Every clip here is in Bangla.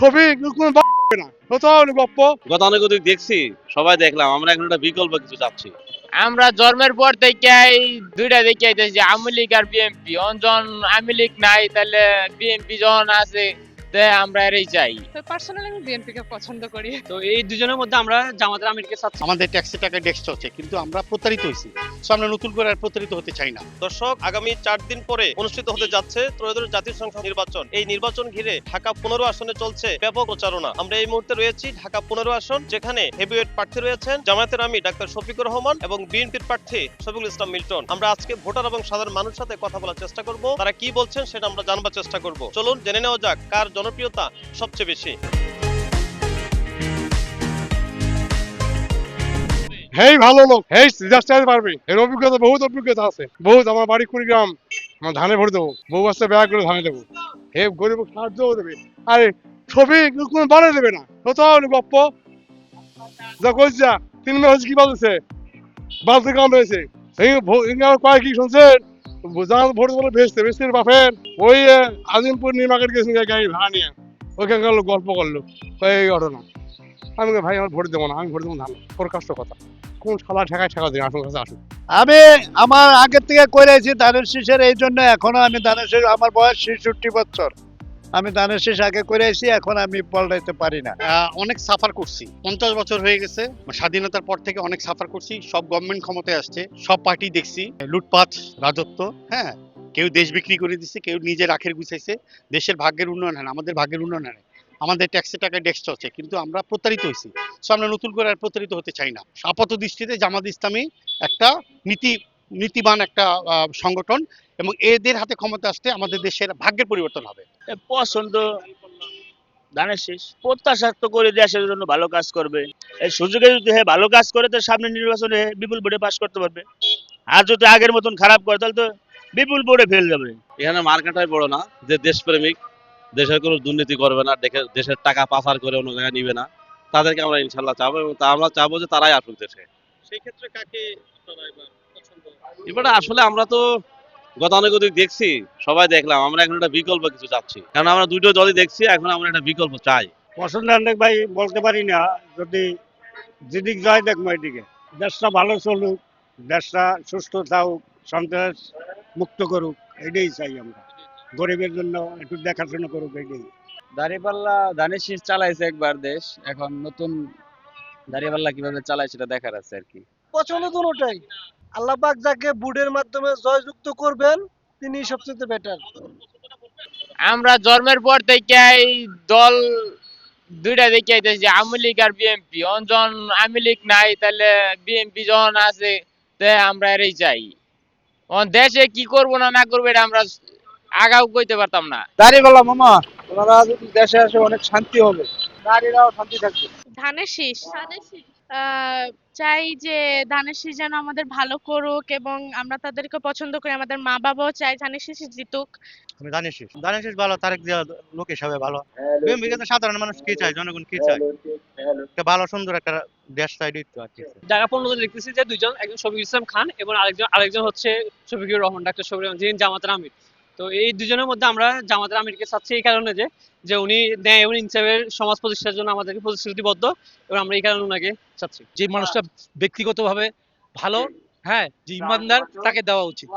ছবি কোনো না। কোথাও নেই গপ্প গতানুগতিক দেখছি সবাই দেখলাম আমরা এখন একটা বিকল্প কিছু চাচ্ছি। আমরা জন্মের পর থেকে এই দুইটা দেখে আইতেছি আওয়ামী লীগ আর বিএনপি যখন আওয়ামী লীগ নাই তাহলে বিএনপি যখন আছে তে আমরা এরই চাই পার্সোনালি আমি বিএনপি কে পছন্দ করি। তো এই দুজনের মধ্যে আমরা জামাতের আমিরকে চাচ্ছি আমাদের ট্যাক্সের টাকা ডেস্ক চলছে কিন্তু আমরা প্রতারিত হয়েছি। সো আমরা নতুন করে আর প্রতারিত হতে চাই না। দর্শক আগামী চার দিন পরে অনুষ্ঠিত হতে যাচ্ছে ত্রয়োদশ জাতীয় সংসদ নির্বাচন। এই নির্বাচন ঘিরে ঢাকা পনেরো আসনে চলছে ব্যাপক প্রচারণা। আমরা এই মুহূর্তে রয়েছি ঢাকা পনেরো আসন যেখানে হেভিওয়েট প্রার্থী রয়েছেন জামায়াতের আমি ডাক্তার শফিকুর রহমান এবং বিএনপির প্রার্থী শফিকুল ইসলাম মিল্টন। আমরা আজকে ভোটার এবং সাধারণ মানুষের সাথে কথা বলার চেষ্টা করব। তারা কি বলছেন সেটা আমরা জানবার চেষ্টা করব। চলুন জেনে নেওয়া যাক কার জনপ্রিয়তা সবচেয়ে বেশি। হেই, ভালো লোক। হেই চাইতে পারবে। এর অভিজ্ঞতা, বহুত অভিজ্ঞতা আছে। বহুত, আমার বাড়ি কুড়িগ্রাম। আমার ধানে ভরে দেবো। বউ আসতে ব্যাগ করে ধানে দেবো। হে গরিব সাহায্যও দেবে। আরে, ছবি কোনো বাড়ে দেবে না। নেই গপ্প। যা কইছে তিন মাস কি বলছে বালতি কাম রয়েছে এই কয় কি শুনছেন? জান ভোট বলে ভেসতে ভেস্তির বাপের। ওই আজিমপুর নির্মাকের গেছিল গাড়ি ভাড়া নিয়ে ওইখানকার লোক গল্প করল এই ঘটনা। আমি ভাই, আমার ভোট দেবো না, আমি ভোট দেবো না ওর কথা। কোন শালা ঠেকায় ঠেকা দিন আসুন কাছে আসুন আমি আমার আগের থেকে করেছি ধানের শীষের, এই জন্য এখনও আমি ধানের শীষ, আমার বয়স ছেষট্টি বছর। আমি ধানের শীষ আগে করেছি এখন আমি পল্টাইতে পারি না। অনেক সাফার করছি। পঞ্চাশ বছর হয়ে গেছে, স্বাধীনতার পর থেকে অনেক সাফার করছি, সব গভর্নমেন্ট ক্ষমতায় আসছে, সব পার্টি দেখছি, লুটপাট, রাজত্ব হ্যাঁ? কেউ দেশ বিক্রি করে দিচ্ছে কেউ নিজের আখের গুছাইছে, দেশের ভাগ্যের উন্নয়ন হয় আমাদের ভাগ্যের উন্নয়ন হয় আমাদের ট্যাক্সের টাকা ডেস্ক চলছে, কিন্তু আমরা প্রতারিত হয়েছি। সো আমরা নতুন করে আর প্রতারিত হতে চাই না। আপাত দৃষ্টিতে জামাত ইসলামী একটা নীতি নীতিবান একটা সংগঠন এবং এদের হাতে ক্ষমতা আসতে আমাদের দেশের ভাগ্যের পরিবর্তন হবে। পছন্দ ধানের শেষ। প্রত্যাশা তো করে দেশের জন্য ভালো কাজ করবে। এই সুযোগে যদি হ্যাঁ ভালো কাজ করে তো সামনে নির্বাচনে বিপুল ভোটে পাশ করতে পারবে। আর যদি আগের মতন খারাপ করে তাহলে তো বিপুল ভোটে ফেল যাবে। এখানে মার্কেটাই বড় না যে দেশপ্রেমিক দেশের কোনো দুর্নীতি করবে না দেশের টাকা পাচার করে অন্য জায়গায় নিবে না তাদেরকে আমরা ইনশাল্লাহ চাবো এবং তা আমরা চাবো যে তারাই আসুক দেশে। সেই ক্ষেত্রে কাকে আপনারা এবার পছন্দ এবারে আসলে আমরা তো গতানুগতিক দেখছি সবাই দেখলাম আমরা এখন একটা বিকল্প কিছু চাচ্ছি। কারণ আমরা দুটো দলই দেখছি এখন আমরা একটা বিকল্প চাই। পছন্দ অনেক ভাই বলতে পারি না যদি যেদিক যায় দেখব এদিকে। দেশটা ভালো চলুক দেশটা সুস্থ থাকুক সন্ত্রাস মুক্ত করুক এটাই চাই আমরা। গরিবের জন্য একটু দেখাশোনা করুক এটাই। দাঁড়িপাল্লা ধানের শীষ চালাইছে একবার দেশ এখন নতুন দাঁড়িপাল্লা কীভাবে চালায় সেটা দেখার আছে আর কি। পছন্দ দুটোটাই আল্লাহ পাক যাকে বুডের মাধ্যমে জয়যুক্ত করবেন তিনি সবচেয়ে বেটার আমরা জন্মের পর থেকে এই দল দুইটা দেখে আইতেছি আওয়ামী লীগ আর বিএনপি যখন আওয়ামী লীগ নাই তাহলে বিএনপি যখন আছে তে আমরা এরই চাই। দেশে কি করব না না করব এটা আমরা আগাও কইতে পারতাম না। দাঁড়িপাল্লা মামা। ওনারা যদি দেশে আসে অনেক শান্তি হবে। নারীরাও শান্তি থাকবে। ধানের শীষ। আহ, চাই যে ধানের শীষ যেন আমাদের ভালো করুক এবং আমরা তাদেরকে পছন্দ করি আমাদের মা বাবাও চাই ধানের শীষ জিতুক। আমি ধানের শেষ। ধানের শেষ ভালো তারেক জিয়া লোক হিসাবে ভালো। সাধারণ মানুষ কি চায় জনগণ কি চায়? একটা ভালো সুন্দর একটা দেশ চাই তো আর কি। পনেরোতে দেখতেছি যে দুইজন একজন শফিকুল ইসলাম খান এবং আরেকজন আরেকজন হচ্ছে শফিকুর রহমান ডাক্তার শফিকুর রহমান যিনি জামাতের আমির। তো এই দুজনের মধ্যে আমরা জামাতের আমিরকে চাচ্ছি এই কারণে যে যে উনি ন্যায় এবং ইনসাফের সমাজ প্রতিষ্ঠার জন্য আমাদেরকে প্রতিশ্রুতিবদ্ধ এবং আমরা এই কারণে ওনাকে চাচ্ছি। যে মানুষটা ব্যক্তিগতভাবে ভালো হ্যাঁ যে ইমানদার তাকে দেওয়া উচিত।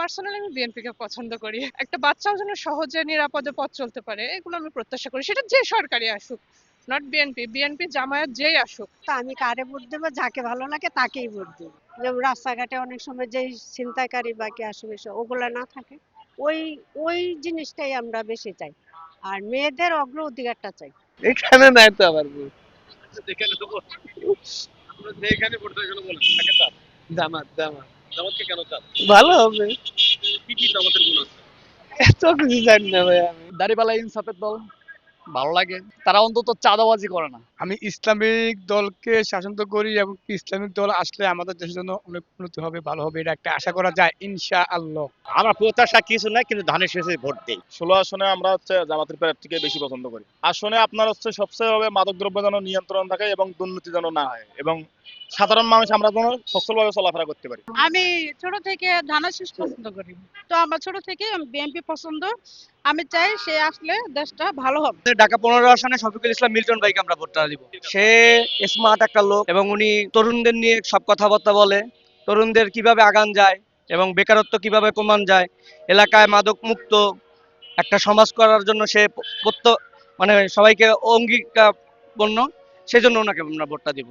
পার্সোনালি আমি বিএনপি কে পছন্দ করি। একটা বাচ্চাও যেন সহজে নিরাপদে পথ চলতে পারে এগুলো আমি প্রত্যাশা করি। সেটা যে সরকারি আসুক নট বিএনপি বিএনপি জামায়াত যেই আসুক। তা আমি কারে ভোট দেবো? যাকে ভালো লাগে তাকেই ভোট দেবো। যেমন রাস্তাঘাটে অনেক সময় যেই ছিনতাইকারী বা কি আসবে ওগুলা না থাকে। ওই ওই জিনিসটাই আমরা বেশি চাই। আর মেয়েদের অগ্র অধিকারটা চাই। এখানে নাই তো আবার যেখানে তো বলেন। কাকে চান জামাত জামাত। জামাতকে কেন চান ভালো হবে। কি কি জামাতের গুণ আছে? এত কিছু জানি না ভাই আমি। দাঁড়িপাল্লা ইনসাফের দল ভালো লাগে। তারা অন্তত চাঁদাবাজি করে না। আমি ইসলামিক দলকে শাসন তো করি এবং ইসলামিক দল আসলে আমাদের দেশের জন্য অনেক উন্নতি হবে ভালো হবে এটা একটা আশা করা যায় ইনশা আল্লাহ আমার প্রত্যাশা কিছু নাই কিন্তু ধানের শেষে ভোট দেই। ষোলো আসনে আমরা হচ্ছে জামাতের প্রার্থীকে বেশি পছন্দ করি। আসনে আপনার হচ্ছে সবচেয়ে হবে মাদক দ্রব্য যেন নিয়ন্ত্রণ থাকে এবং দুর্নীতি যেন না হয় এবং সাধারণ মানুষ আমরা যেন সচ্ছলভাবে চলাফেরা করতে পারি। আমি ছোট থেকে ধানাশিস পছন্দ করি। তো আমার ছোট থেকে বিএনপি পছন্দ। আমি চাই সে আসলে দেশটা ভালো হবে। ঢাকা পনেরো আসনে শফিকুল ইসলাম মিল্টন ভাইকে আমরা ভোটটা দিব। সে স্মার্ট একটা লোক এবং উনি তরুণদের নিয়ে সব কথাবার্তা বলে। তরুণদের কীভাবে আগান যায় এবং বেকারত্ব কীভাবে কমান যায়। এলাকায় মাদক মুক্ত একটা সমাজ করার জন্য সে প্রত্য মানে সবাইকে অঙ্গীকারপন্ন সেজন্য ওনাকে আমরা ভোটটা দিব।